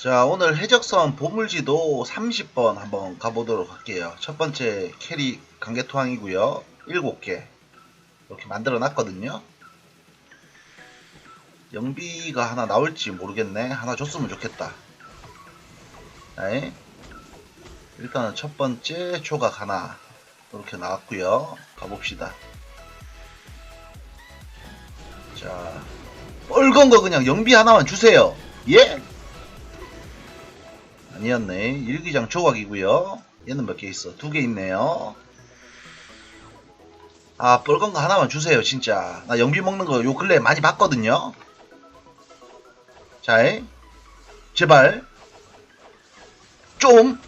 자, 오늘 해적선 보물지도 30번 한번 가보도록 할게요. 첫 번째 캐리 강개토항이고요. 7개. 이렇게 만들어 놨거든요. 영비가 하나 나올지 모르겠네. 하나 줬으면 좋겠다. 네. 일단은 첫 번째 조각 하나. 이렇게 나왔고요. 가봅시다. 자, 빨간 거 그냥 영비 하나만 주세요. 예? 아니었네. 일기장 조각이고요. 얘는 몇 개 있어? 두 개 있네요. 아, 빨간 거 하나만 주세요, 진짜. 나 영비 먹는 거 요 근래 많이 봤거든요. 자, 이. 제발. 좀.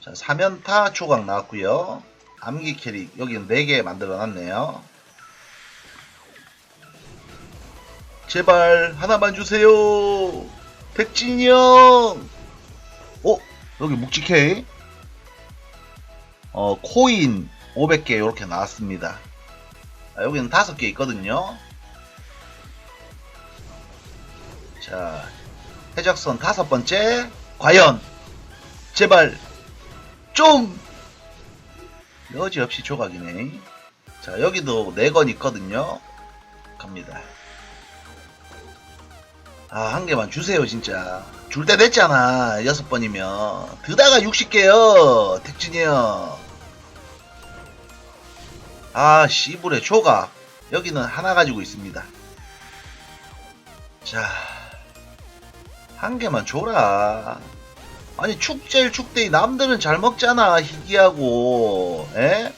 자, 사면타 조각 나왔고요. 암기 캐릭 여기는 4개 만들어 놨네요. 제발 하나만 주세요. 백진이 형. 어? 여기 묵직해. 어, 코인 500개 이렇게 나왔습니다. 아, 여기는 5개 있거든요. 자, 해적선 다섯 번째. 과연 제발 좀 여지없이 조각이네. 자, 여기도 4건 있거든요. 갑니다. 아, 한 개만 주세요, 진짜. 줄 때 됐잖아. 여섯 번이면. 드다가 60개요. 택진이 형. 아, 씨불의 조각. 여기는 하나 가지고 있습니다. 자. 한 개만 줘라. 아니, 축제일 축대이 남들은 잘 먹잖아. 희귀하고. 에?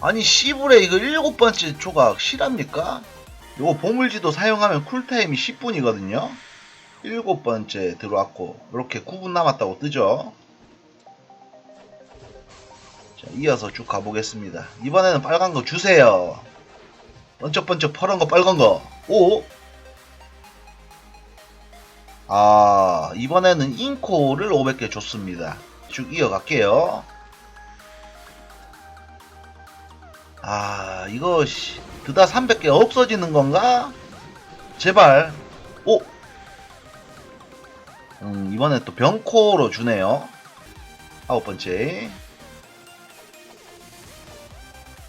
아니, 씨불의 이거 일곱 번째 조각 실합니까? 요거 보물지도 사용하면 쿨타임이 10분이거든요. 일곱 번째 들어왔고 이렇게 9분 남았다고 뜨죠. 자, 이어서 쭉 가보겠습니다. 이번에는 빨간 거 주세요. 번쩍번쩍 파란 거 빨간 거. 오. 아 이번에는 인코를 500개 줬습니다. 쭉 이어갈게요. 아씨 드다 300개 없어지는 건가? 제발. 오. 음, 이번에 또 병코로 주네요. 아홉 번째.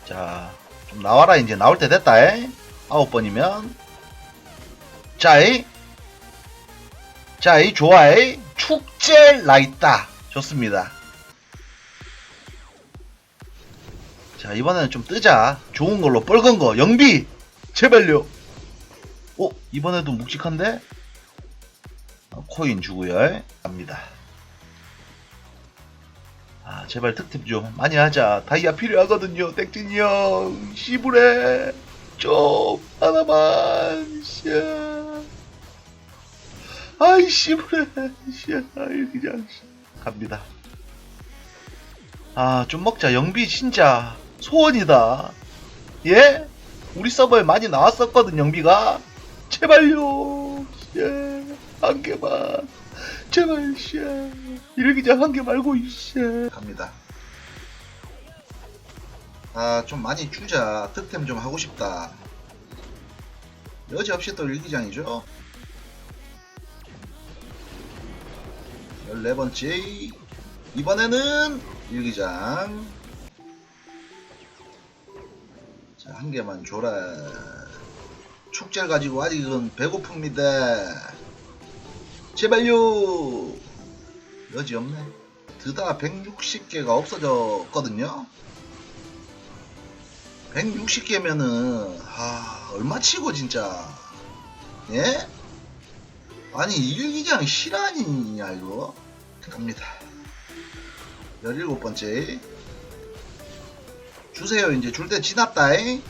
자, 좀 나와라 이제 나올 때 됐다. 에? 아홉 번이면. 자이. 자이 좋아해. 축제 나있다. 좋습니다. 자 이번에는 좀 뜨자. 좋은 걸로 뻘건 거. 영비 제발요 어 이번에도 묵직한데? 어, 코인 주고요 갑니다. 아 제발 특집 좀 많이 하자. 다이아 필요하거든요 땡진이 형 시부레. 좀 하나만. 샤. 아이 시부레. 샤. 그냥. 갑니다. 아 좀 먹자. 영비 진짜 소원이다. 예? 우리 서버에 많이 나왔었거든, 영비가. 제발요. 예. 한 개만. 제발, 씨. 일기장 한 개 말고, 이씨. 갑니다. 아, 좀 많이 주자. 득템 좀 하고 싶다. 여지없이 또 일기장이죠. 14번째. 이번에는 일기장. 한 개만 줘라. 축제를 가지고 아직은 배고픕니다. 제발요. 여지 없네. 드다 160개가 없어졌거든요. 160개면은 아 얼마 치고 진짜 예? 아니 일기장 실화냐 이거 갑니다 17번째 주세요. 이제 줄 때 지났다 이.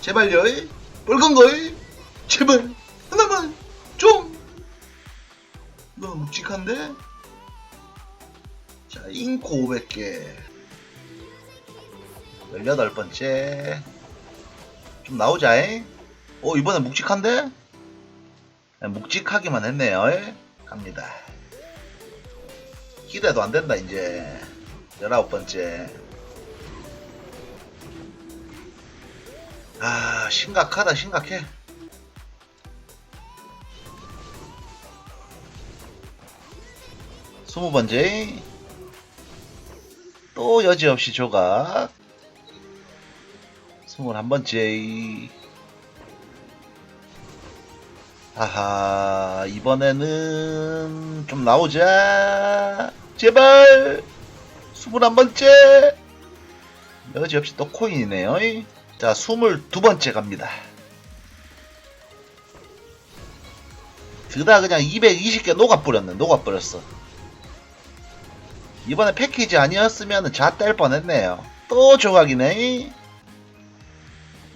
제발요 거이. 제발 하나만 좀. 너무 묵직한데? 자 인코 500개. 18번째. 좀 나오자 이. 어, 이번엔 묵직한데? 네, 묵직하기만 했네요 이. 갑니다. 기대도 안 된다 이제. 19번째 아 심각하다 심각해. 20번째. 또 여지없이 조각. 21번째. 아하 이번에는 좀 나오자. 제발. 21번째. 여지없이 또 코인이네요. 자, 스물두 번째 갑니다. 드다 그냥 220개 녹아버렸네, 녹아버렸어. 이번에 패키지 아니었으면 자뗄 뻔했네요. 또 조각이네.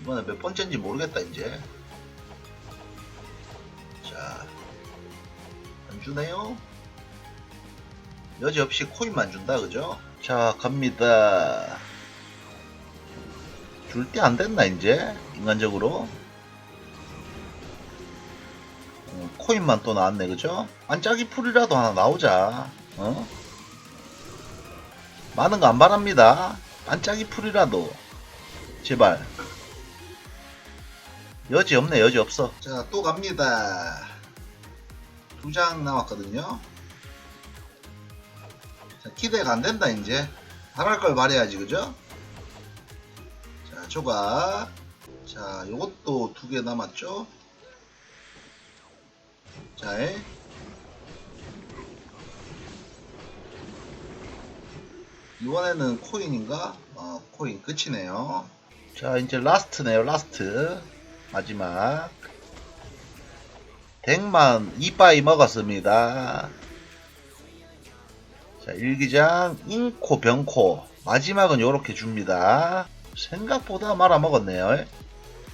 이번에 몇 번째인지 모르겠다, 이제. 자, 안 주네요. 여지없이 코인만 준다, 그죠? 자, 갑니다. 줄 때 안 됐나, 이제? 인간적으로? 어, 코인만 또 나왔네, 그죠? 반짝이 풀이라도 하나 나오자. 어? 많은 거 안 바랍니다. 반짝이 풀이라도. 제발. 여지 없네, 여지 없어. 자, 또 갑니다. 두 장 남았거든요. 자, 기대가 안 된다, 이제. 잘할 걸 말해야지, 그죠? 자, 조각. 자, 요것도 두 개 남았죠? 자, 에. 이번에는 코인인가? 어, 코인 끝이네요. 자, 이제 라스트네요, 라스트. 마지막. 덱만 이빠이 먹었습니다. 자, 일기장, 인코, 병코. 마지막은 요렇게 줍니다. 생각보다 말아먹었네요.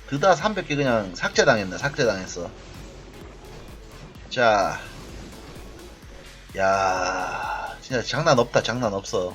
드다 300개 그냥 삭제당했네, 삭제당했어. 자, 야, 진짜 장난 없다, 장난 없어.